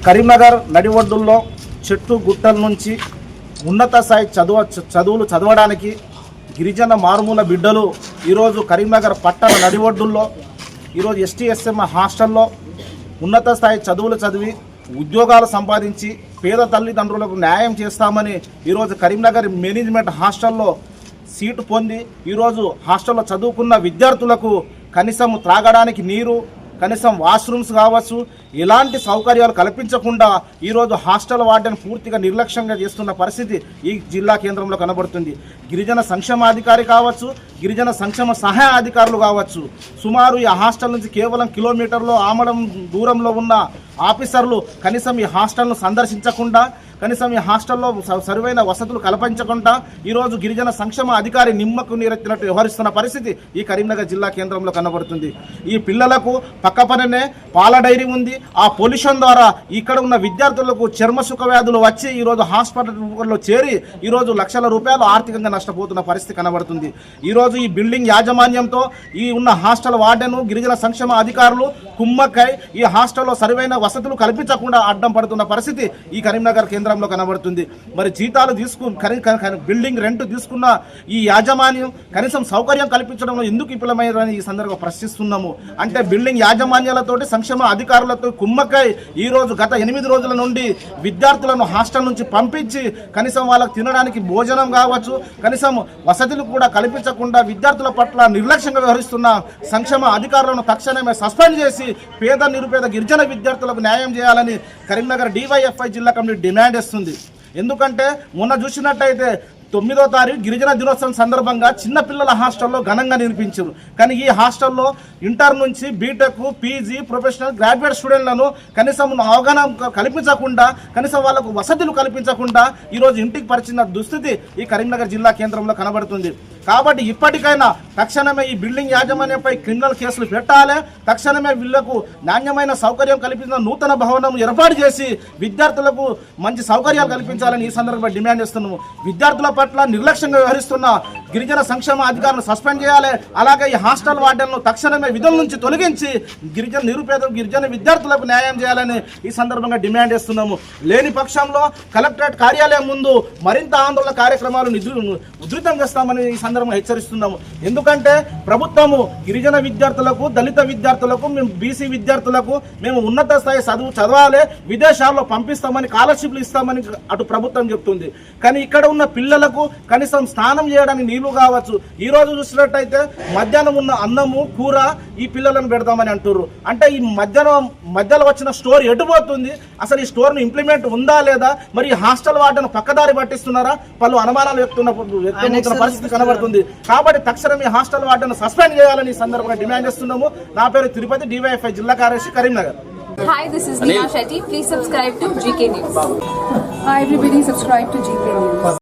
కరీంనగర్ నడివడ్డుల్లో చెట్టు గుట్టల నుంచి ఉన్నత స్థాయి చదువు చదువులు చదవడానికి గిరిజన మారుమూల బిడ్డలు ఈరోజు కరీంనగర్ పట్టణ నడివడ్డుల్లో ఈరోజు ఎస్టీ ఎస్ఎం హాస్టల్లో ఉన్నత స్థాయి చదువులు చదివి ఉద్యోగాలు సంపాదించి పేద తల్లిదండ్రులకు న్యాయం చేస్తామని ఈరోజు కరీంనగర్ మేనేజ్మెంట్ హాస్టల్లో సీటు పొంది ఈరోజు హాస్టల్లో చదువుకున్న విద్యార్థులకు కనీసం త్రాగడానికి నీరు కనీసం వాష్రూమ్స్ కావచ్చు ఎలాంటి సౌకర్యాలు కల్పించకుండా ఈరోజు హాస్టల్ వార్డెన్ పూర్తిగా నిర్లక్ష్యంగా చేస్తున్న పరిస్థితి ఈ జిల్లా కేంద్రంలో కనబడుతుంది. గిరిజన సంక్షేమాధికారి కావచ్చు గిరిజన సంక్షేమ సహాయ అధికారులు కావచ్చు సుమారు ఈ హాస్టల్ నుంచి కేవలం కిలోమీటర్లో ఆమడం దూరంలో ఉన్న ఆఫీసర్లు కనీసం ఈ హాస్టల్ను సందర్శించకుండా కనీసం ఈ హాస్టల్లో స- సరివైన వసతులు కల్పించకుండా ఈరోజు గిరిజన సంక్షేమ అధికారి నిమ్మకు నీరెత్తినట్టు వ్యవహరిస్తున్న పరిస్థితి ఈ కరీంనగర్ జిల్లా కేంద్రంలో కనబడుతుంది. ఈ పిల్లలకు పక్కపననే పాల డైరీ ఉంది. ఆ పొల్యూషన్ ద్వారా ఇక్కడ ఉన్న విద్యార్థులకు చర్మ సుఖ వ్యాధులు వచ్చి ఈరోజు హాస్పిటల్లో చేరి ఈరోజు లక్షల రూపాయలు ఆర్థికంగా నష్టపోతున్న పరిస్థితి కనబడుతుంది. ఈరోజు ఈ బిల్డింగ్ యాజమాన్యంతో ఈ ఉన్న హాస్టల్ వార్డెను గిరిజన సంక్షేమ అధికారులు కుమ్మక్కై ఈ హాస్టల్లో సరివైన వసతులు కల్పించకుండా అడ్డం పడుతున్న పరిస్థితి ఈ కరీంనగర్ కేంద్రంలో కనబడుతుంది. మరి జీతాలు తీసుకు బిల్డింగ్ రెంట్ తీసుకున్న ఈ యాజమాన్యం కనీసం సౌకర్యం కల్పించడంలో ఎందుకు విఫలమైనని ఈ సందర్భంగా ప్రశ్నిస్తున్నాము. అంటే బిల్డింగ్ యాజమాన్యాలతోటి సంక్షేమ అధికారులతో కుమ్మక్కై ఈ రోజు గత ఎనిమిది రోజుల నుండి విద్యార్థులను హాస్టల్ నుంచి పంపించి కనీసం వాళ్ళకు తినడానికి భోజనం కావచ్చు కనీసం వసతులు కూడా కల్పించకుండా విద్యార్థుల పట్ల నిర్లక్ష్యంగా వ్యవహరిస్తున్న సంక్షేమ అధికారులను తక్షణమే సస్పెండ్ చేసి పేద నిరుపేద గిరిజన విద్యార్థులకు న్యాయం చేయాలని కరీంనగర్ డివైఎఫ్ఐ జిల్లా కమిటీ డిమాండ్ ఇస్తుంది ఎందుకంటే మొన్న చూసినట్టయితే తొమ్మిదో తారీఖు గిరిజన దినోత్సవం సందర్భంగా చిన్నపిల్లల హాస్టల్లో ఘనంగా నిర్మించారు కానీ ఈ హాస్టల్లో ఇంటర్ నుంచి బీటెక్ పీజీ ప్రొఫెషనల్ గ్రాడ్యుయేట్ స్టూడెంట్లను కనీసం అవగాహన కల్పించకుండా కనీసం వాళ్ళకు వసతులు కల్పించకుండా ఈరోజు ఇంటికి పరిచిన దుస్థితి ఈ కరీంనగర్ జిల్లా కేంద్రంలో కనబడుతుంది. కాబట్టి ఇప్పటికైనా తక్షణమే ఈ బిల్డింగ్ యాజమాన్యంపై క్రిమినల్ కేసులు పెట్టాలి. తక్షణమే వీళ్ళకు నాణ్యమైన సౌకర్యం కల్పించిన నూతన భవనం ఏర్పాటు చేసి విద్యార్థులకు మంచి సౌకర్యాలు కల్పించాలని ఈ సందర్భంగా డిమాండ్ చేస్తున్నాము. విద్యార్థులపై పట్ల నిర్లక్ష్యంగా వ్యవహరిస్తున్న గిరిజన సంక్షేమ అధికారులను సస్పెండ్ చేయాలి. అలాగే ఈ హాస్టల్ వార్డెన్ను తక్షణమే విధుల నుంచి తొలగించి గిరిజన నిరుపేద గిరిజన విద్యార్థులకు న్యాయం చేయాలని ఈ సందర్భంగా డిమాండ్ చేస్తున్నాము. లేని పక్షంలో కలెక్టరేట్ కార్యాలయం ముందు మరింత ఆందోళన కార్యక్రమాలు ఉధృతం చేస్తామని ఈ సందర్భంగా హెచ్చరిస్తున్నాము. ఎందుకంటే ప్రభుత్వము గిరిజన విద్యార్థులకు దళిత విద్యార్థులకు మేము బీసీ విద్యార్థులకు మేము ఉన్నత స్థాయి చదువు చదవాలి విదేశాల్లో పంపిస్తామని స్కాలర్షిప్లు ఇస్తామని అటు ప్రభుత్వం చెప్తుంది. కానీ ఇక్కడ ఉన్న పిల్లలకు కనీసం స్నానం చేయడానికి నీళ్ళు కావచ్చు. ఈ రోజు చూసినట్టయితే మధ్యాహ్నం ఉన్న అన్నము కూర ఈ పిల్లలను పెడతామని అంటుర్రు. అంటే ఈ మధ్యాహ్నం మధ్యలో వచ్చిన స్టోర్ ఎటుపోతుంది అసలు ఈ స్టోర్ను ఇంప్లిమెంట్ ఉందా లేదా? మరి హాస్టల్ వాటిని పక్కదారి పట్టిస్తున్నారా? పలు అనుమానాలు వ్యక్తున్న వ్యక్తమవుతున్న పరిస్థితి కనబడుతుంది. కాబట్టి తక్షణం ఈ హాస్టల్ వాటిని సస్పెండ్ చేయాలని ఈ సందర్భంగా డిమాండ్ చేస్తున్నాము. నా పేరు తిరుపతి డివైఎఫ్ఐ జిల్లా కార్యదర్శి Karimnagar. Hi, this is Neha Shetty. Please subscribe to GK News. Hi everybody, subscribe to GK News.